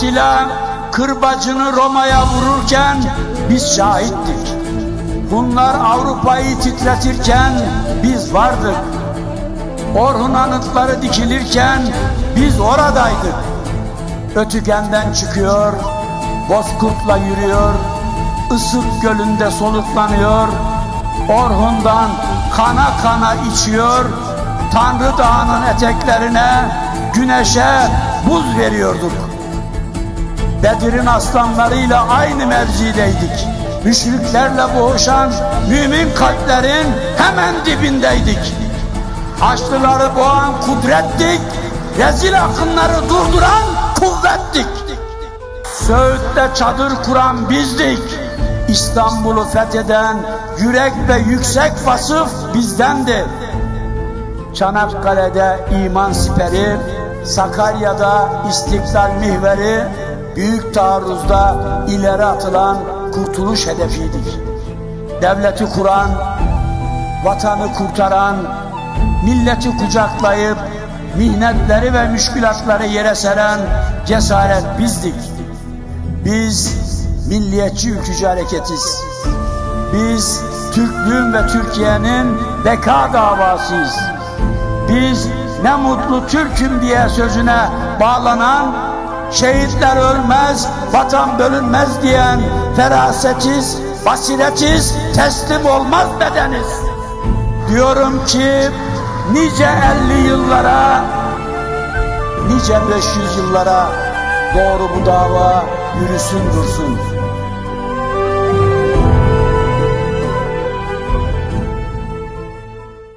Atilla kırbacını Roma'ya vururken biz şahittik. Bunlar Avrupa'yı titretirken biz vardık. Orhun anıtları dikilirken biz oradaydık. Ötükenden çıkıyor, Bozkurt'la yürüyor, Isık gölünde soluklanıyor, Orhun'dan kana kana içiyor, Tanrı Dağı'nın eteklerine, güneşe buz veriyorduk. Bedir'in aslanlarıyla aynı mevzideydik. Müşriklerle boğuşan mümin kalplerin hemen dibindeydik. Haçlıları boğan kudrettik, rezil akınları durduran kuvvettik. Söğüt'te çadır kuran bizdik. İstanbul'u fetheden yürek ve yüksek vasıf bizdendi. Çanakkale'de iman siperi, Sakarya'da istiklal mihveri, büyük taarruzda ileri atılan kurtuluş hedefiydik. Devleti kuran, vatanı kurtaran, milleti kucaklayıp mihnetleri ve müşkülatları yere seren cesaret bizdik. Biz milliyetçi ülkücü hareketiz. Biz Türklüğün ve Türkiye'nin beka davasıyız. Biz ne mutlu Türk'üm diye sözüne bağlanan, şehitler ölmez, vatan bölünmez diyen ferasetiz, basiretiz, teslim olmaz bedeniz. Diyorum ki nice 50 yıllara, nice 500 yıllara doğru bu dava yürüsün dursun.